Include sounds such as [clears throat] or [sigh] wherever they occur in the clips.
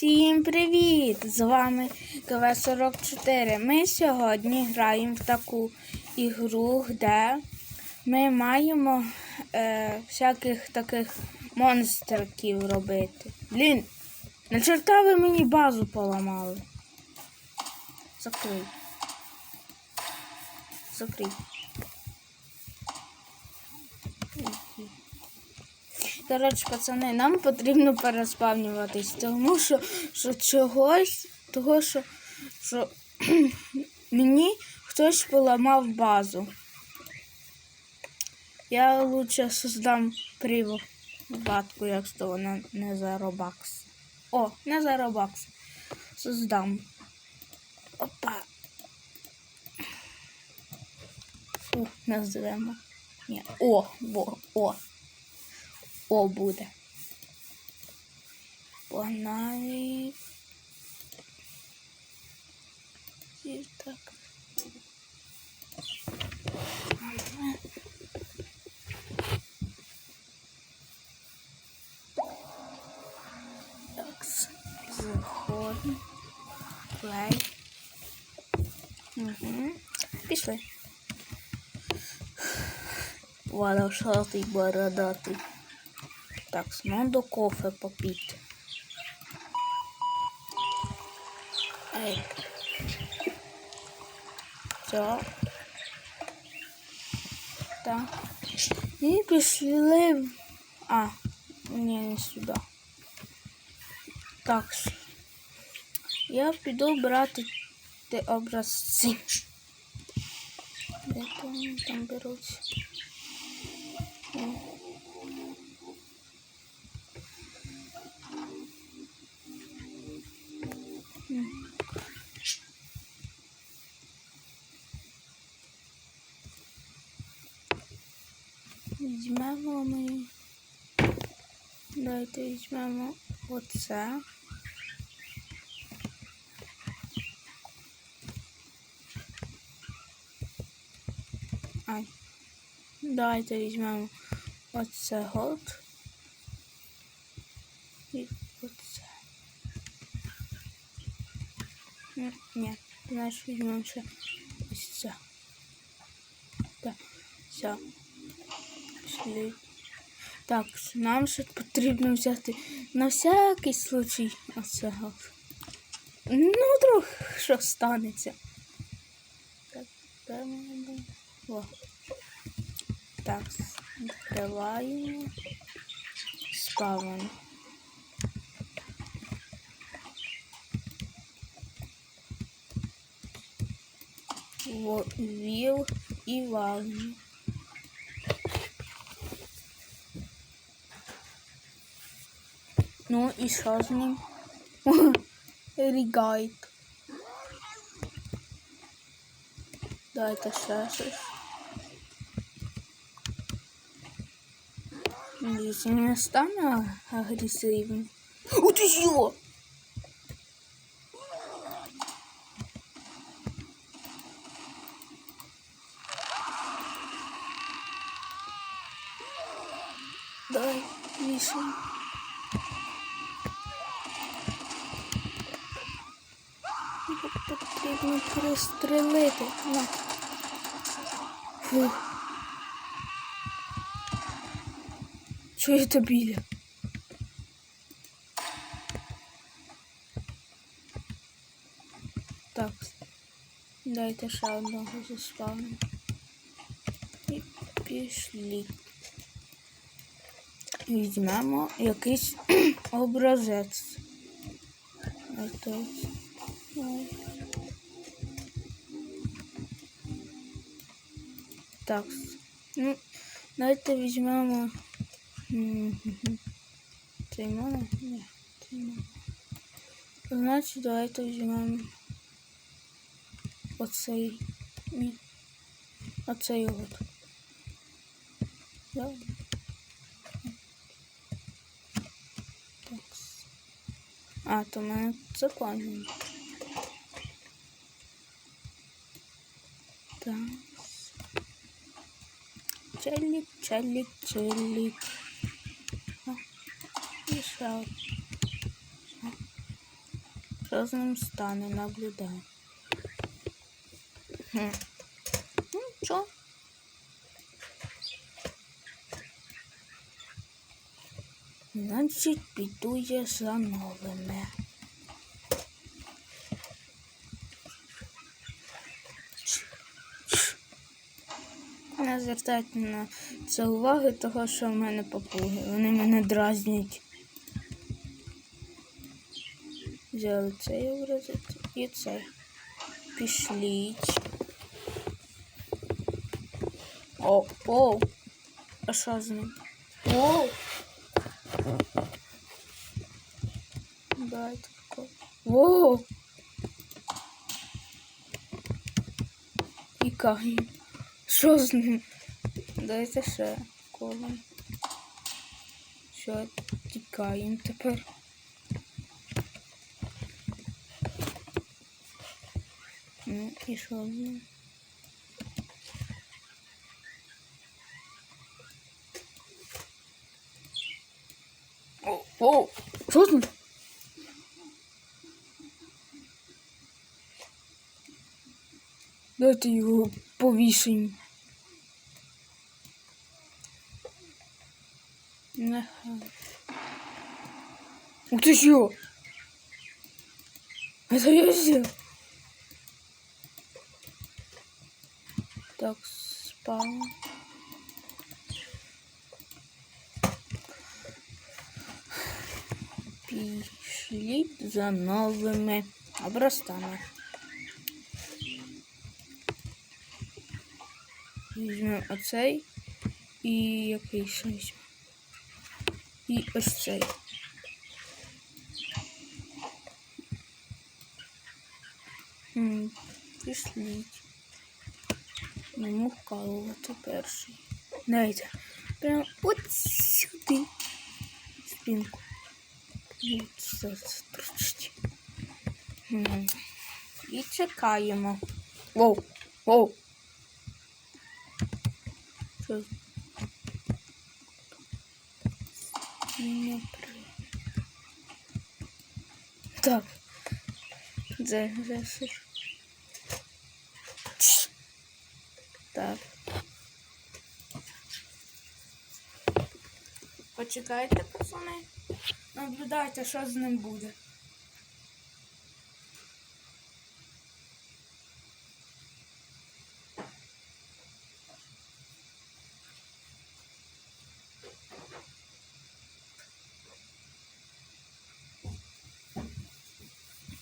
Всім привіт! З вами КВ-44. Ми сьогодні граємо в таку ігру, де ми маємо е, всяких таких монстриків робити. Блін, на чорта ви мені базу поламали. Закрий. Закрий. Коротше, пацани, нам потрібно переспавнюватись, тому що, що чогось, того, що, що [clears throat] мені хтось поламав базу. Я лучше создам приватку, якщо вона не за робакс. О, не за робакс. Создам. Опа. О, назвемо. Ні. О, бо, о. О буде. Погнали. І так. Так, заходимо. Плей. Угу. Пішли. Волошатий бородатий. Так, ну до кофе попити. Ей. Все. Так. І пішли. А, ні, не сюди. Так. Я піду брати ті образці. Де там, там беруть? Візьмемо ми. Давайте візьмемо оце. Ай. Давайте візьмемо оце голд. І оце. Ні, ні, знаєш, візьмемо ще ось це. Так, все. Пішли. Так, нам ще потрібно взяти на всякий случай оце. Ну, вдруг що станеться. Так? О. Так, відкриваємо. Спавимо. Віл і вагні. Ну і що з ним? [laughs] Рігайт. Дайте ще щось. Надіюсь, він не стане агресивним. О, ти що? Дай, вісім. Потрібно пристрелити. На. Фух. Чуєте біля? Так. Дайте ще одного заспавну. І пішли. Візьмемо якийсь [clears throat] образець. Ось Так. Ну, давайте візьмемо. Цей можна? Ні, цей можна. Значить, давайте візьмемо оцей. Ні. Оцей от. Да. Так. А, то в мене це плані. Так. А, і ще. Що з наблюдаю. Хм. Ну, що? Значить, піду я за новими. Не звертайте на це уваги, того що в мене папуги. Вони мене дразнять. Взяли цей образець і цей. Пішліть. О, о! А що з ним? О! Дайте тако. О! Тікає. Що з ним? Дайте ще коло. Що, тікаємо тепер. Ну, і що з ним? О, о, що з ним? Дайте його повішаємо. Ух ти що? Это я взял. Так, спал. Пішли за новими образцами. Візьмемо оцей і який ще візьмемо. І ось цей. Пішліть. Йому вкалувати перший. Дайте. Прям от сюди. Спинку. І це чекаємо. Воу, воу. Так. Де, де Так. Почекайте, пацани. Наблюдайте, що з ним буде.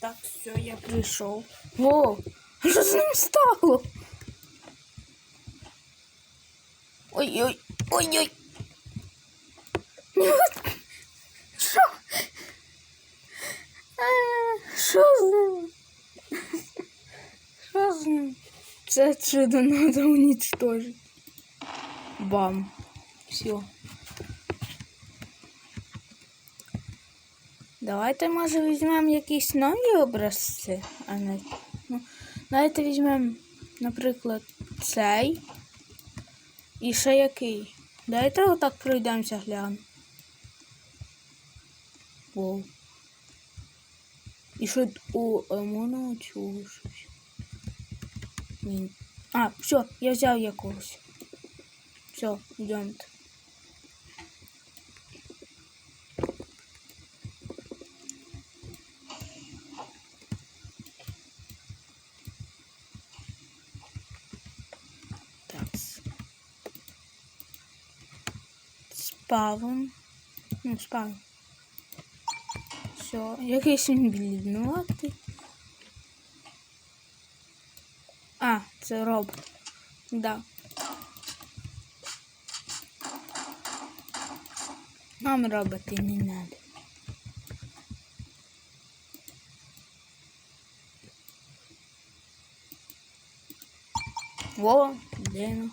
Так, все, я прийшов. О, що з ним стало? Ой-ой, ой-ой. Що? Що з ним? Що з ним? Це чудо надо уничтожить. Бам. Все. Давайте, може, візьмемо якісь нові образці, а не. Ну, давайте візьмемо, наприклад, цей. І ще який. Дайте отак пройдемося гляну. Воу. І що у а чого щось? А, все, я взяв якогось. Все, йдемте. Так. Спавн. Ну, спавн. Все, якийсь він бліднуватий. А, це робот. Да. Нам роботи не надо. Во, де ну?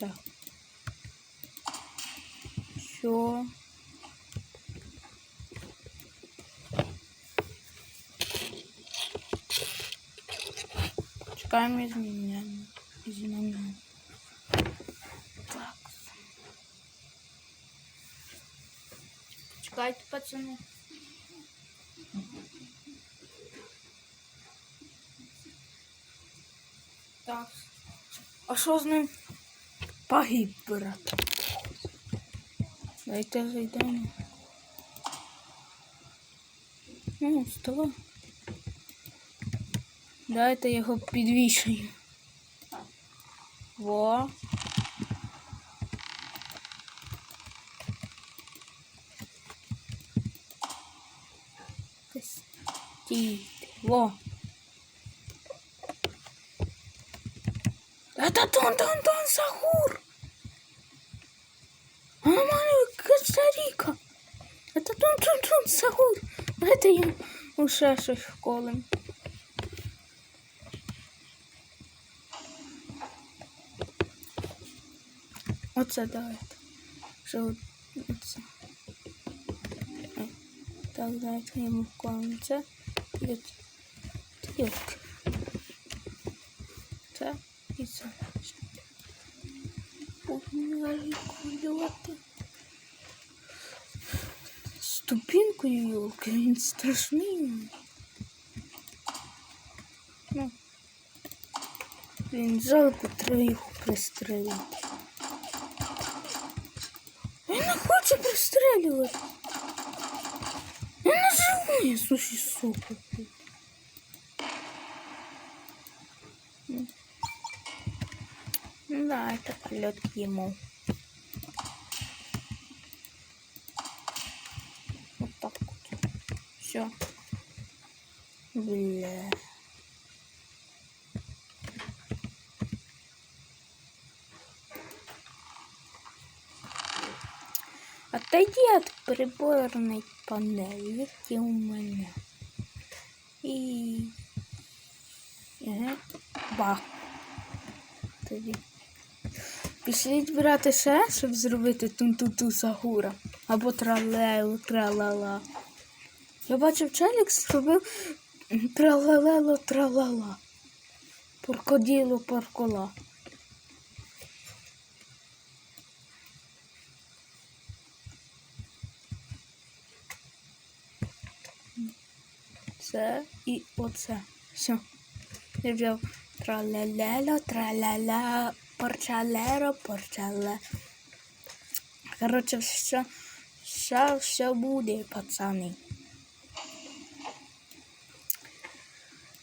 Так. Все. Чекаємо змінення. Змінення. Так. Чекайте, пацани. Так. А що з ним? Погиб, брат. Дайте зайдемо. Ну, вставай. Дайте його підвішаю. Во. Стійте. Во. Это Тон-Тон-Тон Сахур. А маленькая Коста-Рика. Это Тон-Тон-Тон Сахур. Это я уже щось вколем. Оце давайте. От- оце. Так, давайте йому вколем це. І от-. Це і це. Погнали кульоти. Ступінкою йолки, він страшний. Ну. Він жалко треба його пристрелювати. Він не живий, слушай, сука. Да, это полет ему. Вот так вот. Все. Бля. Отойди от приборной панели, які у мене. І... Еге. Ба. Тоді. Пішліть брати ще, щоб зробити тун-ту-ту сагура. Або тралелу, тралала. Я бачив челік зробив тралалело, тралала. Поркоділо, поркола. Це і оце. Все. Я взяв тралелело, траляля, порчалеро, порчале. Короче, все, все, все буде, пацани.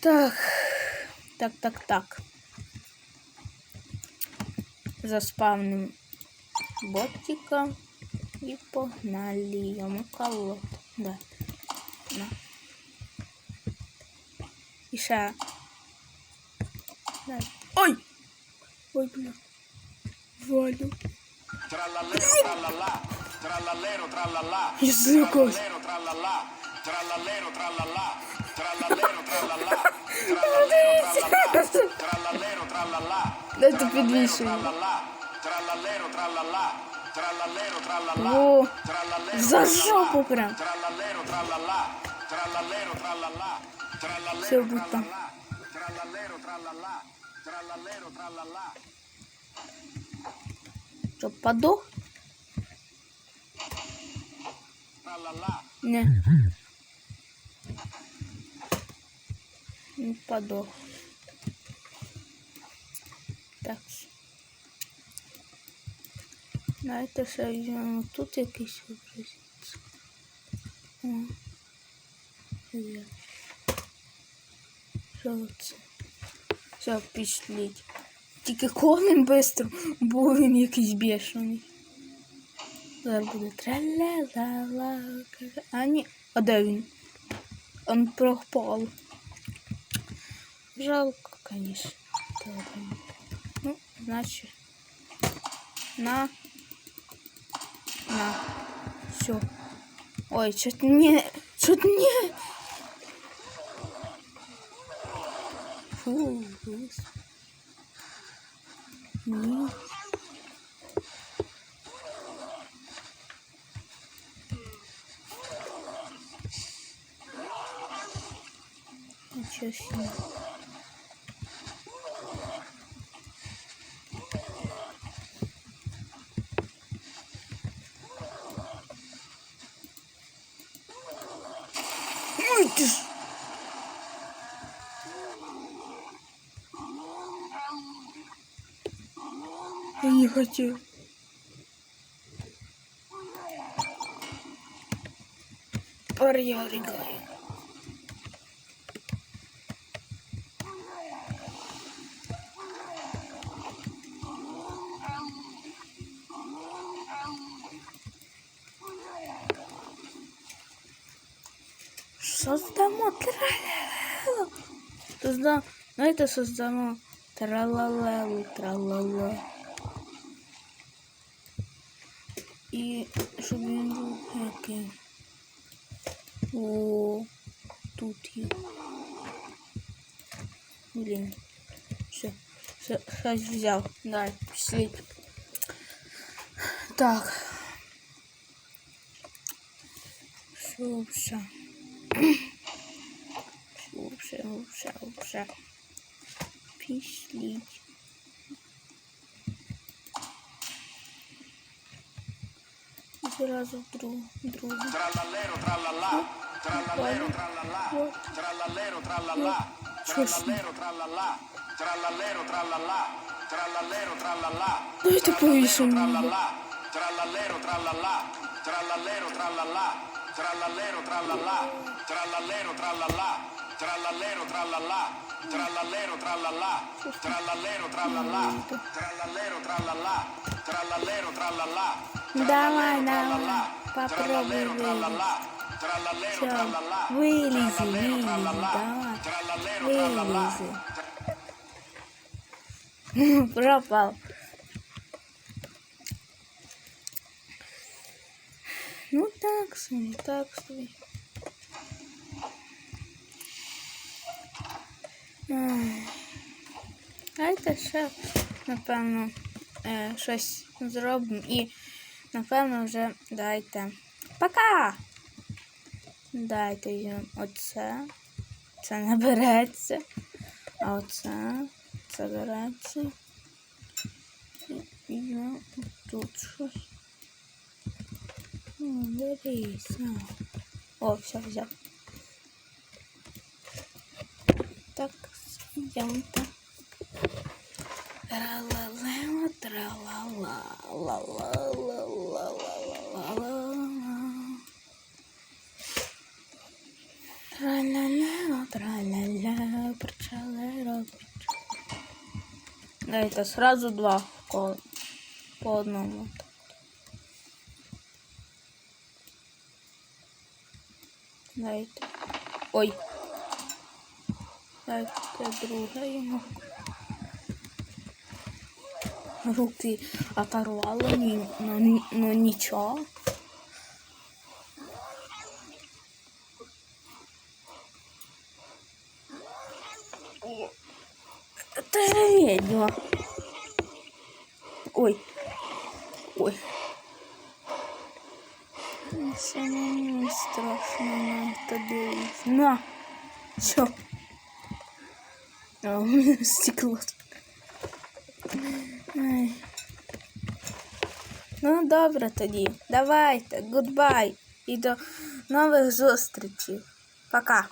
Так, так, так, так. Заспавним ботика і погнали йому колот. Да. puxar. Oi! Oi, Bruno. Volho. Tralalero, tralalá. Tralalero, tralalá. Isso, Lucas. Tralalero, tralalá. Tralalero, tralalá. Tralalero, tralalá. Tralalero, tralalá. Deve ter. Tralalero, tralalá. Tralalero, tralalá. Vou. Tralalero, tralalá. Tralalero, tralalá. Все будет там. Що, подох? Не. Не подох. Так. Давайте ще візьмемо тут якийсь образець. О. Є. Що це? Все, пішліть. Тільки колем бистро, бо він якийсь бешений. Зараз буде траля-ла-ла. А ні, а де він? Он пропав. Жалко, конечно. Добре. Ну, значит. На. На. Все. Ой, что-то не... Что-то не... Фу, господи. Нет. Ничего себе. кстати. Порядок. создано тралалалу. Созда... Ну это создамо тралалалу, тралала. І щоб він був який. О, тут є. Блін. Все, все, щось взяв. Дай, пішли. Так. Все, все. Все, все, все. biraz duru duru. Trallallero trallalla. Trallallero trallalla. Trallallero trallalla. Trallallero trallalla. Trallallero trallalla. Trallallero trallalla. Nerede bu işin? Trallallero trallalla. Trallallero trallalla. Trallallero trallalla. Trallallero trallalla. Trallallero trallalla. Trallallero trallalla. Trallallero trallalla. Trallallero trallalla. Trallallero trallalla. Давай, давай, попробуй вылезть. Все, вылези, вылези, давай, вылези. Пропал. Ну так, сны, так, сны. А это ще, напевно, э, щось зробимо и напевно, вже дайте. Пока! Дайте їм оце. Це не береться. А оце. Це береться. І я тут щось. О, берися. О, все взяв. Так, йдемо так. Дайте сразу два по, по одному. Дайте. Ой. Дайте друге йому. Руки оторвало, ні, ну, ну нічого. Це ж відьма. Ой. Ой. Самому страшно на это дивиться. На! Що? А, у мене стекло. Ай. Ну, добре тоді. Давайте, гудбай. І до нових зустрічей. Пока.